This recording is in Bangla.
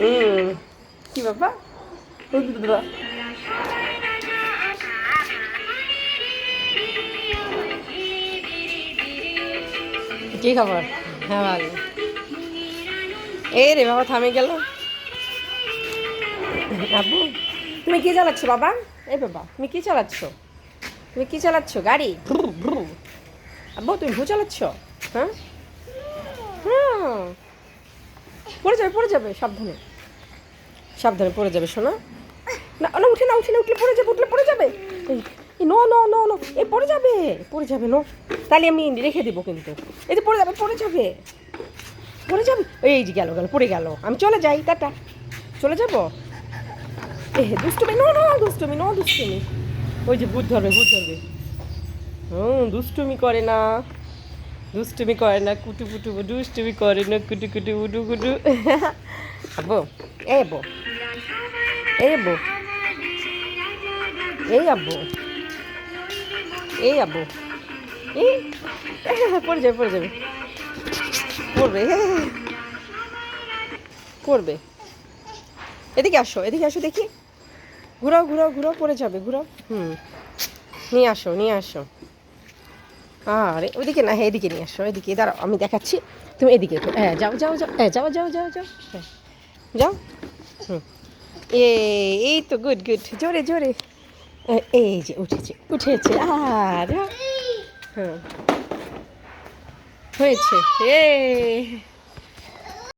হুম কি বাবা কি খবর? হ্যাঁ ভালো। এই রে বাবা থামে গেল। আব্বু তুমি কি চালাচ্ছ বাবা? এই বাবা তুমি কি চালাচ্ছ? তুমি কি চালাচ্ছ গাড়ি। আব্বু তুমি ভু চালাচ্ছ? হ্যাঁ? হ্যাঁ। পড়ে যাবে পড়ে যাবে, সাবধানে। সাবধানে পড়ে যাবে, শোনা। না না, উঠে না উঠে না, উঠলে পড়ে যাবে, উঠলে পড়ে যাবে। এই নো নো নো নো এই পড়ে যাবে পড়ে যাবে, নো। তাহলে আমি রেখে দেবো কিন্তু। এই যে পড়ে যাবে পড়ে যাবে। পড়ে যাবে। এই যে গেল গেল, পড়ে গেল। আমি চলে যাই, টাটা। চলে যাব? এ, দুষ্টুমি, নো নো, দুষ্টুমি নো, দুষ্টুমি। ওই যে ভূত ধরবে ভূত ধরবে। হুম, দুষ্টুমি করে না। দুষ্টুমি করে না, কুটু কুটু দুষ্টুমি করে না, কুটু কুটু উডু কুটু আব্বু, এই আব্বু এই আব্বু এই আব্বু এই আব্বু, এই, পড়ে যাবে পড়ে যাবে, পড়বে পড়বে। এদিকে আসো এদিকে আসো দেখি। ঘুরাও ঘুরাও ঘুরাও, পড়ে যাবে, ঘুরাও। হুম, নিয়ে আসো নিয়ে আসো। আরে, ওইদিকে না হ্যাঁ এদিকে নিয়ে আসো, এদিকে, দাঁড়াও, আমি দেখাচ্ছি। তুমি এদিকে হ্যাঁ যাও যাও যাও হ্যাঁ যাও যাও যাও যাও হ্যাঁ যাও। হুম। এ, এই তো, গুড গুড, জোরে জোরে। এই যে, উঠেছে উঠেছে, আর হ্যাঁ হয়েছে, এ।